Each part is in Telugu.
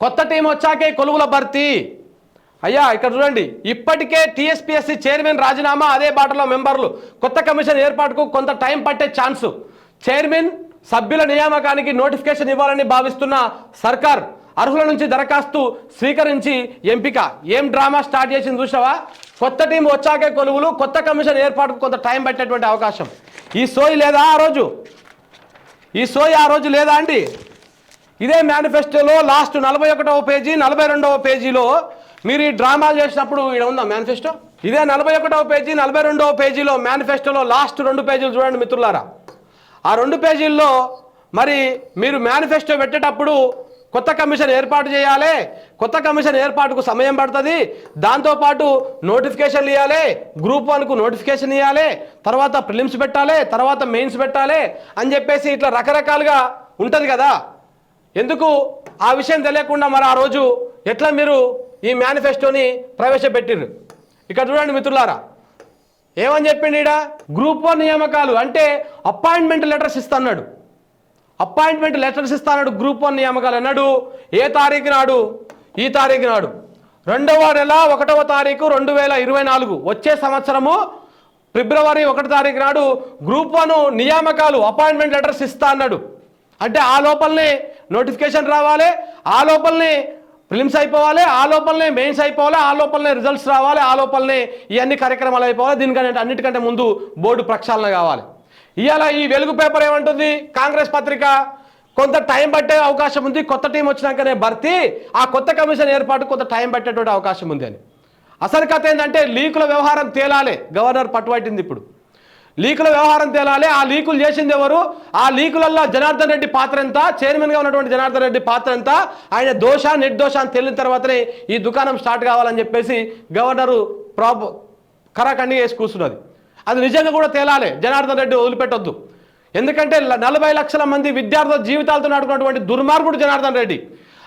కొత్త టీం వచ్చాకే కొలువుల భర్తీ. అయ్యా ఇక్కడ చూడండి. ఇప్పటికే టీఎస్పీఎస్సీ చైర్మన్ రాజీనామా అదే బాటలో మెంబర్లు. కొత్త కమిషన్ ఏర్పాటుకు కొంత టైం పట్టే ఛాన్సు. చైర్మన్ సభ్యుల నియామకానికి నోటిఫికేషన్ ఇవ్వాలని భావిస్తున్న సర్కార్ అర్హుల నుంచి దరఖాస్తు స్వీకరించి ఎంపిక. ఏం డ్రామా స్టార్ట్ చేసింది చూసావా? కొత్త టీం వచ్చాకే కొలువులు కొత్త కమిషన్ ఏర్పాటుకు కొంత టైం పట్టేటువంటి అవకాశం. ఈ సోయి లేదా ఆ రోజు? ఈ సోయి ఆ రోజు లేదా అండి? ఇదే మేనిఫెస్టోలో లాస్ట్ నలభై ఒకటవ పేజీ నలభై రెండవ పేజీలో మీరు ఈ డ్రామాలు చేసినప్పుడు ఇక్కడ ఉందా మేనిఫెస్టో ఇదే నలభై ఒకటవ పేజీ నలభై రెండవ పేజీలో మేనిఫెస్టోలో లాస్ట్ రెండు పేజీలు చూడండి మిత్రులారా. ఆ రెండు పేజీల్లో మరి మీరు మేనిఫెస్టో పెట్టేటప్పుడు కొత్త కమిషన్ ఏర్పాటు చేయాలి కొత్త కమిషన్ ఏర్పాటుకు సమయం పడుతుంది దాంతోపాటు నోటిఫికేషన్లు ఇవ్వాలి గ్రూప్ వన్కు నోటిఫికేషన్ ఇవ్వాలి తర్వాత ప్రిలిమ్స్ పెట్టాలి తర్వాత మెయిన్స్ పెట్టాలి అని చెప్పేసి ఇట్లా రకరకాలుగా ఉంటుంది కదా. ఎందుకు ఆ విషయం తెలియకుండా మరి ఆ రోజు ఎట్లా మీరు ఈ మేనిఫెస్టోని ప్రవేశపెట్టిర్రు? ఇక్కడ చూడండి మిత్రులారా. ఏమని చెప్పిండు ఈడ? గ్రూప్ వన్ నియామకాలు అంటే అపాయింట్మెంట్ లెటర్స్ ఇస్తున్నాడు. అపాయింట్మెంట్ లెటర్స్ ఇస్తాడు గ్రూప్ వన్ నియామకాలు. అన్నాడు ఏ తారీఖు నాడు? ఈ తారీఖు నాడు. రెండవ నెల ఒకటవ తారీఖు రెండు వేల ఇరవై నాలుగు. వచ్చే సంవత్సరము ఫిబ్రవరి ఒకటి తారీఖు నాడు గ్రూప్ వన్ నియామకాలు అపాయింట్మెంట్ లెటర్స్ ఇస్తా అన్నాడు అంటే ఆ లోపలనే నోటిఫికేషన్ రావాలి ఆ లోపలనే ఫిలిమ్స్ అయిపోవాలి ఆ లోపలనే మెయిన్స్ అయిపోవాలి ఆ లోపలనే రిజల్ట్స్ రావాలి ఆ లోపలనే ఇవన్నీ కార్యక్రమాలు అయిపోవాలి. దీనికంటే అన్నిటికంటే ముందు బోర్డు ప్రక్షాళన కావాలి. ఇవాళ ఈ వెలుగు పేపర్ ఏమంటుంది? కాంగ్రెస్ పత్రిక కొంత టైం పట్టే అవకాశం ఉంది కొత్త టీం వచ్చినాకనే భర్తీ ఆ కొత్త కమిషన్ ఏర్పాటు కొంత టైం పట్టేటువంటి అవకాశం ఉంది అని. అసలు కథ ఏంటంటే లీకుల వ్యవహారం తేలాలి. గవర్నర్ పట్టుబట్టింది ఇప్పుడు. లీకుల వ్యవహారం తేలాలి. ఆ లీకులు చేసింది ఎవరు? ఆ లీకులల్లో జనార్దన్ రెడ్డి పాత్ర ఎంత? చైర్మన్గా ఉన్నటువంటి జనార్దన్ రెడ్డి పాత్ర ఎంత? ఆయన దోష నిర్దోష అని తేలిన తర్వాతనే ఈ దుకాణం స్టార్ట్ కావాలని చెప్పేసి గవర్నరు ప్రాబ్ కరాఖండి వేసి కూర్చున్నది. అది నిజంగా కూడా తేలాలి. జనార్దన్ రెడ్డి వదిలిపెట్టొద్దు. ఎందుకంటే నలభై లక్షల మంది విద్యార్థుల జీవితాలతో నాటుకున్నటువంటి దుర్మార్గుడు జనార్దన్ రెడ్డి.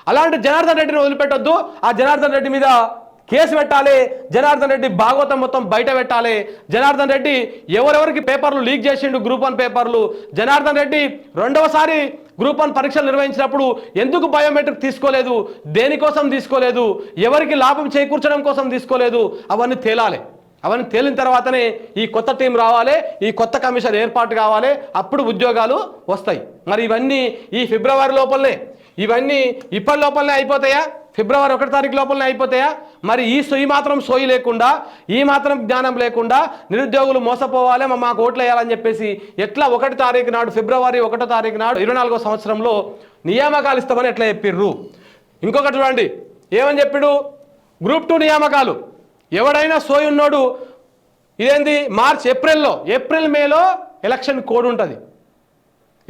అలాంటి జనార్దన్ రెడ్డిని వదిలిపెట్టొద్దు. ఆ జనార్దన్ రెడ్డి మీద కేసు పెట్టాలి జనార్దన్ రెడ్డి భాగవతం మొత్తం బయట పెట్టాలి. జనార్దన్ రెడ్డి ఎవరెవరికి పేపర్లు లీక్ చేసిండు గ్రూప్ వన్ పేపర్లు? జనార్దన్ రెడ్డి రెండవసారి గ్రూప్ వన్ పరీక్షలు నిర్వహించినప్పుడు ఎందుకు బయోమెట్రిక్ తీసుకోలేదు? దేనికోసం తీసుకోలేదు? ఎవరికి లాభం చేకూర్చడం కోసం తీసుకోలేదు? అవన్నీ తేలాలి. అవన్నీ తేలిన తర్వాతనే ఈ కొత్త టీం రావాలి ఈ కొత్త కమిషన్ ఏర్పాటు కావాలి అప్పుడు ఉద్యోగాలు వస్తాయి. మరి ఇవన్నీ ఈ ఫిబ్రవరి లోపలనే ఇవన్నీ ఇప్పటి లోపలనే అయిపోతాయా? ఫిబ్రవరి ఒకటి తారీఖు లోపలనే అయిపోతాయా? మరి ఈ సొయ్యి మాత్రం సోయి లేకుండా ఈ మాత్రం జ్ఞానం లేకుండా నిరుద్యోగులు మోసపోవాలి మా మాకు ఓట్లు వేయాలని చెప్పేసి ఎట్లా ఒకటి తారీఖు నాడు ఫిబ్రవరి ఒకటో తారీఖు నాడు ఇరవై నాలుగో సంవత్సరంలో నియామకాలు ఇస్తామని ఎట్లా చెప్పిర్రు? ఇంకొకటి చూడండి ఏమని చెప్పిడు? గ్రూప్ టూ నియామకాలు. ఎవడైనా సోయి ఉన్నోడు ఇదేంది? మార్చ్ ఏప్రిల్లో ఏప్రిల్ మేలో ఎలక్షన్ కోడ్ ఉంటుంది.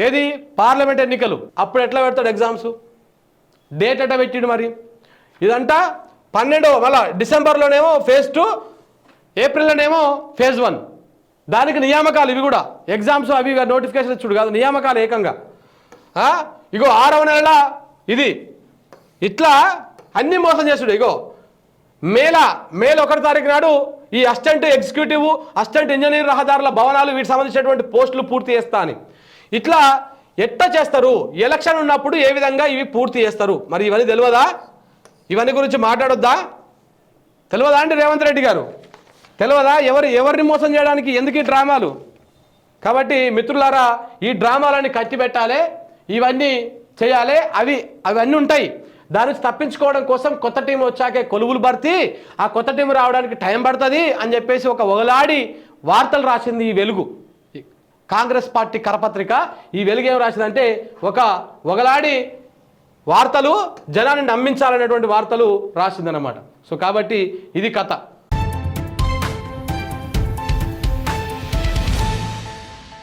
ఏది? పార్లమెంట్ ఎన్నికలు. అప్పుడు ఎట్లా పెడతాడు ఎగ్జామ్స్? డేట్ ఎట్లా పెట్టిడు మరి? ఇదంతా పన్నెండవ మళ్ళా డిసెంబర్లోనేమో ఫేజ్ టూ ఏప్రిల్లోనేమో ఫేజ్ వన్ దానికి నియామకాలు ఇవి కూడా. ఎగ్జామ్స్ అవి నోటిఫికేషన్ ఇచ్చుడు కాదు నియామకాలు ఏకంగా. ఇగో ఆరవ నెల ఇది. ఇట్లా అన్ని మోసం చేస్తుడు ఇగో. మేల మేల ఒకటి తారీఖు నాడు ఈ అసిస్టెంట్ ఎగ్జిక్యూటివ్ అసిస్టెంట్ ఇంజనీర్ రహదారుల భవనాలు వీటికి సంబంధించినటువంటి పోస్టులు పూర్తి చేస్తా అని. ఇట్లా ఎట్లా చేస్తారు? ఎలక్షన్ ఉన్నప్పుడు ఏ విధంగా ఇవి పూర్తి చేస్తారు? మరి ఇవన్నీ తెలియదా? ఇవన్నీ గురించి మాట్లాడొద్దా? తెలియదా అండి రేవంత్ రెడ్డి గారు? తెలియదా? ఎవరు ఎవరిని మోసం చేయడానికి ఎందుకు ఈ డ్రామాలు? కాబట్టి మిత్రులారా ఈ డ్రామాలని కట్టిపెట్టాలి ఇవన్నీ చేయాలి అవి అవన్నీ ఉంటాయి. దాని నుంచి తప్పించుకోవడం కోసం కొత్త టీం వచ్చాకే కొలువులు భర్తీ ఆ కొత్త టీం రావడానికి టైం పడుతుంది అని చెప్పేసి ఒక ఒగలాడి వార్తలు రాసింది ఈ వెలుగు. కాంగ్రెస్ పార్టీ కరపత్రిక ఈ వెలుగు ఏం రాసిందంటే ఒక ఒగలాడి వార్తలు జనాన్ని నమ్మించాలనేటువంటి వార్తలు రాసిందనమాట సో కాబట్టి ఇది కథ.